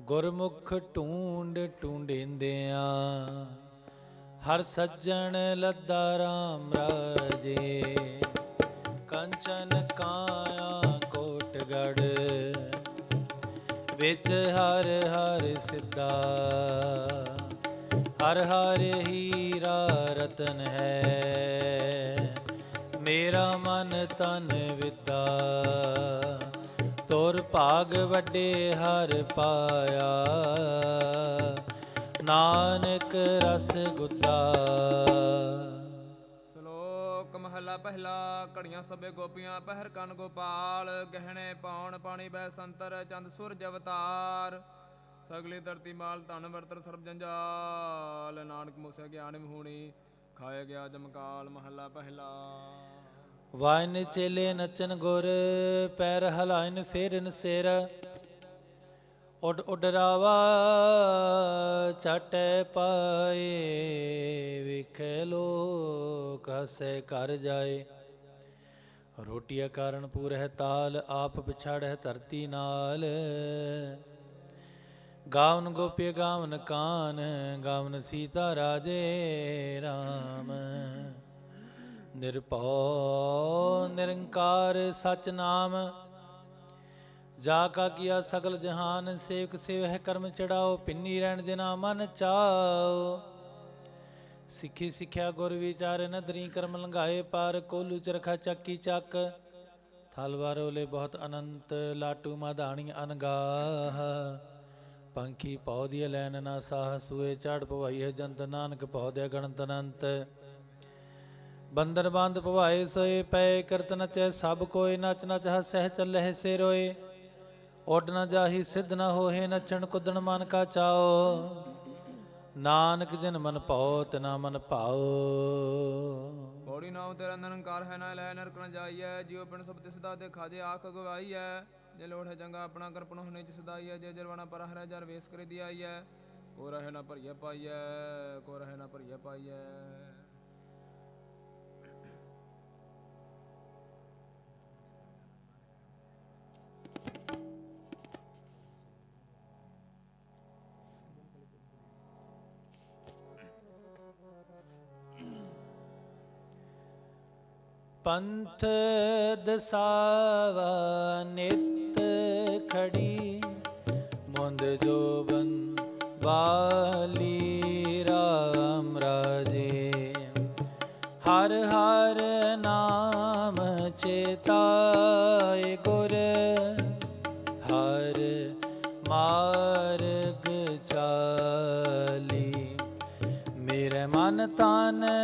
ਗੁਰਮੁਖ ਢੂੰਡ ਢੂੰਡਿੰਦਿਆਂ, ਹਰ ਸੱਜਣ ਲੱਦਾ RAM ਰਾਜੇ। ਕੰਚਨ ਕਾਇਆ ਕੋਟਗੜ, ਵਿੱਚ ਹਰ ਹਰ ਸਿੱਧਾ। ਹਰ ਹਰ ਹੀਰਾ ਰਤਨ ਹੈ, ਮੇਰਾ ਮਨ ਤਨ ਵਿਦਾ। ਤੁਰ ਭਾਗ ਵੱਡੇ ਹਰ ਪਾਇਆ। ਨਾਨਕ ਰਸ ਗੁੱਤਾ ਸ਼ਲੋਕ ਮਹਲਾ ਪਹਿਲਾ, ਘੜੀਆਂ ਸਭੇ ਗੋਪੀਆਂ, ਪਹਿਰ ਕੰਨ ਗੋਪਾਲ, ਗਹਿਣੇ ਪਾਉਣ ਪਾਣੀ ਬੈ ਸੰਤਰ, ਚੰਦ ਸੂਰਜ ਅਵਤਾਰ। ਸਗਲੀ ਧਰਤੀ ਮਾਲ ਧਨ ਵਰਤਰ ਸਰਬ ਜੰਜਾਲ। ਨਾਨਕ ਮੋਸਿਆ ਗਿਆਨ ਵਿਹੂਣੀ ਖਾਇਆ ਗਿਆ ਜਮਕਾਲ ਮਹੱਲਾ ਪਹਿਲਾ। ਵਾਇਨ ਚੇਲੇ ਨਚਨ ਗੁਰ, ਪੈਰ ਹਲਾਇਨ ਫੇਰਨ ਸਿਰ। ਉਡ ਉਡਰਾਵਾ ਛਟੇ ਪਾਏ, ਵਿਖੇ ਲੋਕ ਹਸੇ ਕਰ ਜਾਏ। ਰੋਟੀਆ ਕਾਰਨ ਪੂਰਹਿ ਤਾਲ, ਆਪ ਪਛਾੜਹਿ ਧਰਤੀ ਨਾਲ। ਗਾਵਨ ਗੋਪੀ ਗਾਵਨ ਕਾਨ, ਗਾਵਨ ਸੀਤਾ ਰਾਜੇ RAM ਨਿਰਭਉ ਨਿਰੰਕਾਰ ਸਚ ਨਾਮ ਜਾ ਕਾ ਕੀਆ ਸਗਲ ਜਹਾਨ, ਸੇਵਕ ਸੇਵਹਿ ਕਰਮ ਚੜਾਓ, ਪਿੰਨੀ ਰਹਿਣ ਜਿਨਾ ਮਨ ਚਾਓ। ਸਿੱਖੀ ਸਿੱਖਿਆ ਗੁਰ ਵਿਚਾਰ ਨਦਰੀ ਕਰਮ ਲੰਘਾਏ ਪਾਰ, ਕੋਲੂ ਚਰਖਾ ਚੱਕੀ ਚੱਕ। ਥਲਵਾਰ ਓਲੇ ਬਹੁਤ ਅਨੰਤ, ਲਾਟੂ ਮਾਧਾਣੀ ਅਨਗਾਹ ਪੰਖੀ ਪੌਦੀ ਲੈਨ ਨਾ ਸਾਹ, ਸੂਏ ਚੜ ਪਵਾਈ ਹੈ ਜੰਤ ਨਾਨਕ ਪੌਦੇ ਗਣਤ ਅਨੰਤ। ਬੰਦਰ ਬੰਦ ਭਵਾਏ ਸੋਏ, ਪਏ ਕਰਤ ਨਚੈ, ਸਭ ਕੋਇ ਨਚ ਨਚ ਹਸਹਿ ਚੱਲਹਿ ਸੇ ਰੋਏ ਉੱਡ ਨ ਜਾਹੀ, ਸਿੱਧ ਨ ਹੋਏ ਨਚਣ ਕੁੱਦਣ ਮਨ ਕਾ ਚਾਓ। ਨਾਨਕ ਜਿਨ ਮਨ ਪਾਉ ਤਿਨਾ ਮਨ ਭਾਉ ਪੌੜੀ ਨਾਮ ਤੇਰਾ ਨਿਰੰਕਾਰ ਹੈ, ਨਾ ਲੈ ਨਰਕ ਨ ਜਾਈਐ। ਜਿਉ ਪਿੰਡ ਸਭ ਤੇ ਸਦਾ ਦੇ ਖਾਜੇ ਆਖ ਗਵਾਈਐ। ਜੇ ਲੋੜ ਹੈ ਜੰਗਾ ਆਪਣਾ ਕਰਪਣ, ਹੋਣੇ ਚ ਸਦਾਈਐ ਜੇ ਜਰਵਾਣਾ ਪਰ ਹਰੈ ਜਰ ਵੇਸ ਕਰੀ ਦਿਆਈਐ। ਕੋ ਰਹੇ ਨਾ ਭਰੀਐ ਪਾਈਐ, ਕੋ ਰਹੇ ਨਾ ਭਰੀਐ ਪਾਈਐ। ਪੰਥ ਦਸਾਵਾ ਨਿਤ ਖੜੀ, ਮੁੰਦ ਜੋਬਨ ਵਾਲੀ ਰਾਮ ਰਾਜੇ। ਹਰ ਹਰ ਨਾਮ ਚੇਤਾਏ ਗੁਰ, ਹਰ ਮਾਰਗ ਚਾਲੀ। ਮੇਰੇ ਮਨ ਤਨ